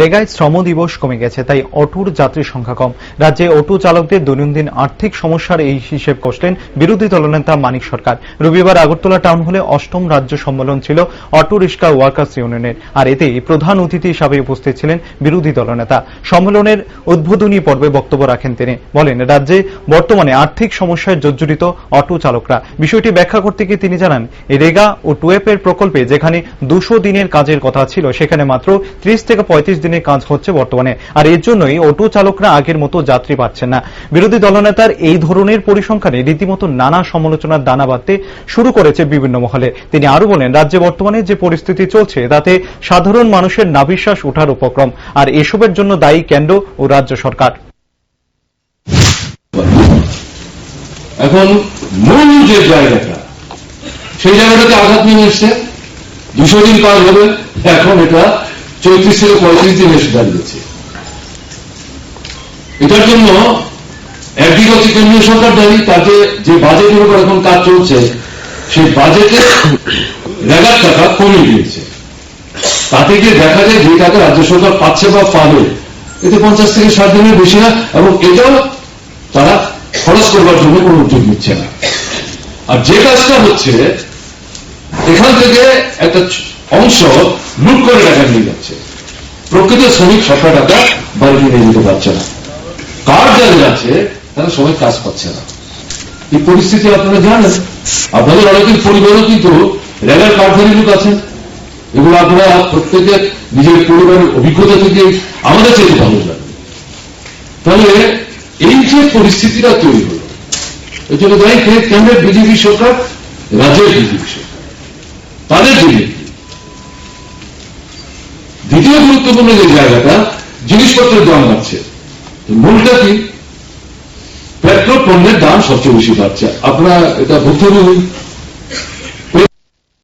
রেগায় শ্রম দিবস কমে গেছে, তাই অটোর যাত্রীর সংখ্যা কম। রাজ্যে অটো চালকদের দৈনন্দিন আর্থিক সমস্যার এই হিসেব কষলেন বিরোধী দলনেতা মানিক সরকার। রবিবার আগরতলা টাউন হলে অষ্টম রাজ্য সম্মেলন ছিল অটো রিক্সা ওয়ার্কার্স ইউনিয়নের, আর এতে প্রধান অতিথি হিসাবে উপস্থিত ছিলেন বিরোধী দলনেতা। সম্মেলনের উদ্বোধনী পর্বে বক্তব্য রাখেন তিনি। বলেন, রাজ্যে বর্তমানে আর্থিক সমস্যায় জর্জরিত অটো চালকরা। বিষয়টি ব্যাখ্যা করতে গিয়ে তিনি জানান, রেগা ও টুয়েপের প্রকল্পে যেখানে দুশো দিনের কাজের কথা ছিল, সেখানে মাত্র ত্রিশ থেকে পঁয়ত্রিশ দিনের কাজ হচ্ছে বর্তমানে। আর এর জন্যই অটো চালকরা আগের মতো যাত্রী পাচ্ছেন না। বিরোধী দলনেতার এই ধরনের পরিসংখ্যানে রীতিমতো নানা সমালোচনার দানা বাঁধতে শুরু করেছে বিভিন্ন মহলে। তিনি আরও বলেন, রাজ্যে বর্তমানে যে পরিস্থিতি চলছে, তাতে সাধারণ মানুষের নাভিশ্বাস ওঠার উপক্রম। আর এসবের জন্য দায়ী কেন্দ্র ও রাজ্য সরকার। এখন মূল যে জায়গাটা, সেই জায়গাটাতে আঘাত নিয়ে এসছে। দুশো দিন কাজ হবে, এখন এটা চৌত্রিশ থেকে পঁয়ত্রিশ দিন এসে দাঁড়িয়েছে এটার জন্য একদিকে হচ্ছে কেন্দ্রীয় সরকার দায়ী তাতে যে বাজেটের উপর এখন কাজ চলছে, সেই বাজেটে রেগার টাকা কমে গিয়েছে তাতে গিয়ে দেখা যায় যে টাকা রাজ্য সরকার পাচ্ছে বা পাবে, এতে পঞ্চাশ থেকে ষাট দিনের বেশি না, এবং এটাও তারা খরচ করবার জন্য কোনো উদ্যোগ নিচ্ছে না। আর যে কাজটা হচ্ছে, এখান থেকে একটা অংশ লুট করে টাকা নিয়ে যাচ্ছে। প্রকৃত শ্রমিক সরকার টাকা বাড়িতে নিয়ে যেতে পারছে না। কার যাদের আছে, তারা সবাই কাজ পাচ্ছে না। এই পরিস্থিতি আপনারা জানেন। আপনাদের অনেকের পরিবারও কিন্তু রেগার কার্ডধারী লোক আছেন এগুলো আপনারা প্রত্যেকের নিজের পরিবারের অভিজ্ঞতা থেকে আমাদের চাইতে ভালো জানেন। তাহলে এই যে পরিস্থিতিটা তৈরি হলো, এর জন্য দায়ী কেন্দ্রের বিজেপি সরকার, রাজ্যের বিজেপি সরকার। তাদের যে নীতি। দ্বিতীয় গুরুত্বপূর্ণ যে জায়গাটা, জিনিসপত্রের দাম বাড়ছে। মূলটা কি? পেট্রোল পণ্যের দাম সবচেয়ে বেশি বাড়ছে। আপনারা এটা ভুক্তভোগী